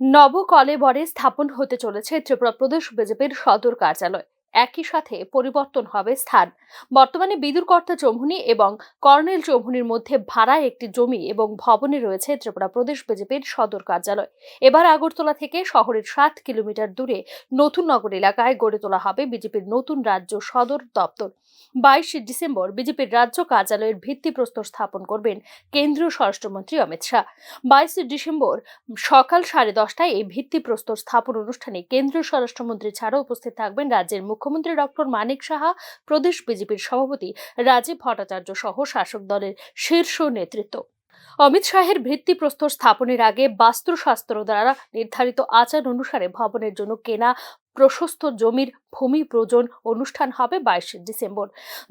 নবকলেবরে স্থাপন হতে চলেছে ত্রিপুরা প্রদেশ বিজেপির সদর কার্যালয়। একই সাথে পরিবর্তন হবে স্থান। বর্তমানে বিদুরকর্তা চৌমুহনী এবং কর্নেল চৌমুহনীর মধ্যে ভাড়ায় একটি জমি এবং ভবনে রয়েছে ত্রিপুরা প্রদেশ বিজেপির সদর কার্যালয়। এবার আগরতলা থেকে শহরের সাত কিলোমিটার দূরে নতুন নগর এলাকায় গড়ে তোলা হবে বিজেপির নতুন রাজ্য সদর দপ্তর। বাইশে ডিসেম্বর বিজেপির রাজ্য কার্যালয়ের ভিত্তিপ্রস্তর স্থাপন করবেন কেন্দ্রীয় স্বরাষ্ট্রমন্ত্রী অমিত শাহ। বাইশে ডিসেম্বর সকাল সাড়ে দশটায় এই ভিত্তিপ্রস্তর স্থাপন অনুষ্ঠানে কেন্দ্রীয় স্বরাষ্ট্রমন্ত্রী ছাড়াও উপস্থিত থাকবেন রাজ্যের মুখ্যমন্ত্রী ডক্টর মানিক সাহা, প্রদেশ বিজেপির সভাপতি রাজীব ভট্টাচার্য সহ শাসক দলের শীর্ষ নেতৃত্ব। অমিত শাহের ভিত্তিপ্রস্তর স্থাপনের আগে বাস্তুশাস্ত্র দ্বারা নির্ধারিত আচার অনুসারে ভবনের জন্য কেনা প্রশস্ত জমির ভূমি প্রয়োজন অনুষ্ঠান হবে বাইশে ডিসেম্বর।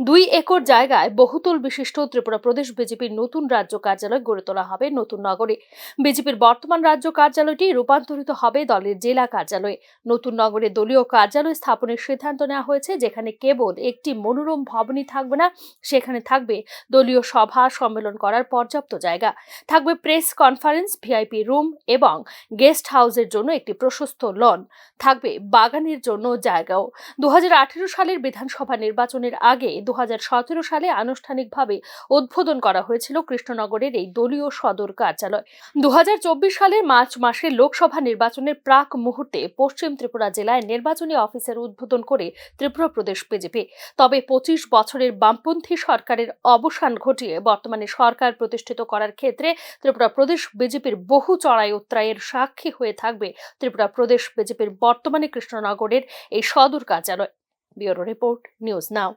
দুই একর জায়গায় বহুতল বিশিষ্ট ত্রিপুরা প্রদেশ বিজেপির নতুন রাজ্য কার্যালয় গড়ে তোলা হবে নতুন নগরে। বিজেপির বর্তমান রাজ্য কার্যালয়টি রূপান্তরিত হবে দলের জেলা কার্যালয়ে। নতুন নগরে দলীয় কার্যালয় স্থাপনের সিদ্ধান্ত নেওয়া হয়েছে, যেখানে কেবল একটি মনোরম ভবনই থাকবে না, সেখানে থাকবে দলীয় সভা, সম্মেলন করার পর্যাপ্ত জায়গা। থাকবে প্রেস কনফারেন্স, ভিআইপি রুম এবং গেস্ট হাউসের জন্য একটি প্রশস্ত লন। থাকবে বাগানের জন্য জায়গাও। দু হাজার আঠেরো সালের বিধানসভা নির্বাচনের আগে দু হাজার সতেরো সালে আনুষ্ঠানিকভাবে উদ্বোধন করা হয়েছিল কৃষ্ণনগরের এই দলীয় সদর কার্যালয়। দু হাজার চব্বিশ সালের মার্চ মাসে লোকসভা নির্বাচনের প্রাক মুহূর্তে পশ্চিম ত্রিপুরা জেলায় নির্বাচনী অফিসের উদ্বোধন করে ত্রিপুরা প্রদেশ বিজেপি। তবে পঁচিশ বছরের বামপন্থী সরকারের অবসান ঘটিয়ে বর্তমানে সরকার প্রতিষ্ঠিত করার ক্ষেত্রে ত্রিপুরা প্রদেশ বিজেপির বহু চড়াই উত্তরায়ের সাক্ষী হয়ে থাকবে। ত্রিপুরা প্রদেশ বিজেপির বর্তমানে কৃষ্ণনগরের এই সদর কার্যালয়। Bureau report news now.